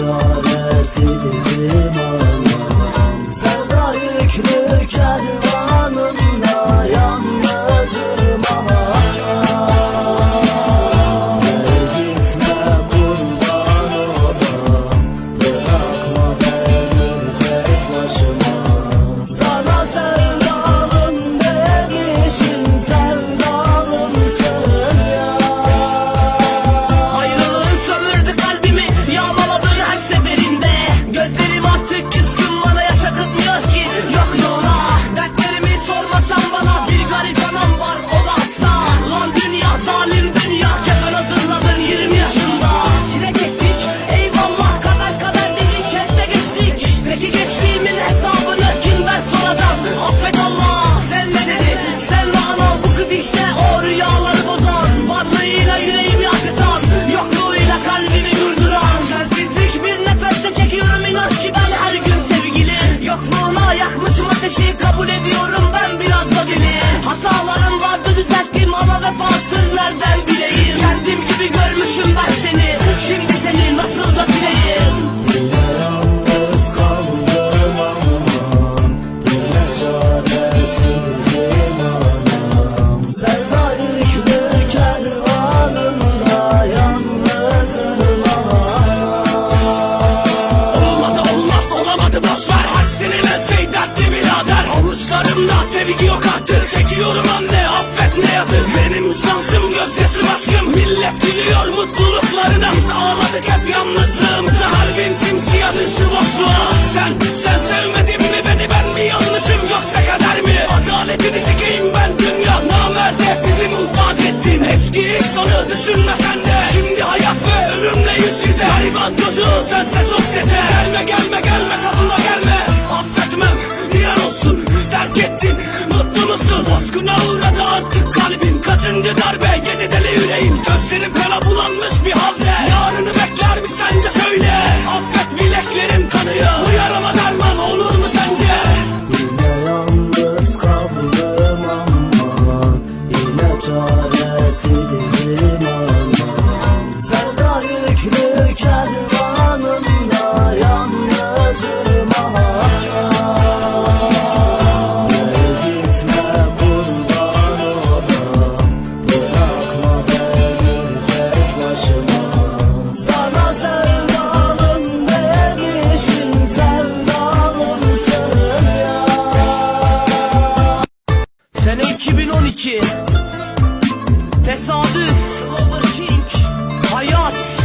çaresi bizim anam Peki geçtiğimin hesabını kimden soracağım? Affet Allah Sevme dedi. Sevme anam Bu kız işte o rüyaları bozan. Varlığıyla yüreğimi acıtan Yokluğuyla kalbimi durduran. Sensizlik bir nefeste çekiyorum inan ki ben her gün sevgili Yokluğuna yakmışım ateşi kabul ediyorum sevgi yok artık Çekiyorum anne affet ne yazık. Benim şansım gözyaşım aşkım. Millet gülüyor mutluluklarına. Biz ağladık hep yalnızlığımıza. Kalbim simsiyah düştü boşluğa. Sen, sen sevmedin mi beni ben mi yanlışım? Yoksa kader mi? Adaletini sikeyim ben dünya. Namert hep bizi muhtaç ettin. Eski sonu düşünme sen de. Şimdi hayat ve ölümle yüz yüze. Gariban çocuğu sense sosyete bozguna uğradı artık kalbim. Kaçıncı darbe? Yedi deli yüreğim. Gözlerim kana bulanmış bir halde. Yarını bekler mi sence? Söyle. Affet bileklerim kanıyor. Bu yarama derman olur mu sence? Yine yalnız kaldım aman Yine çaresizim anam 2012 Tesadüf. Hayat.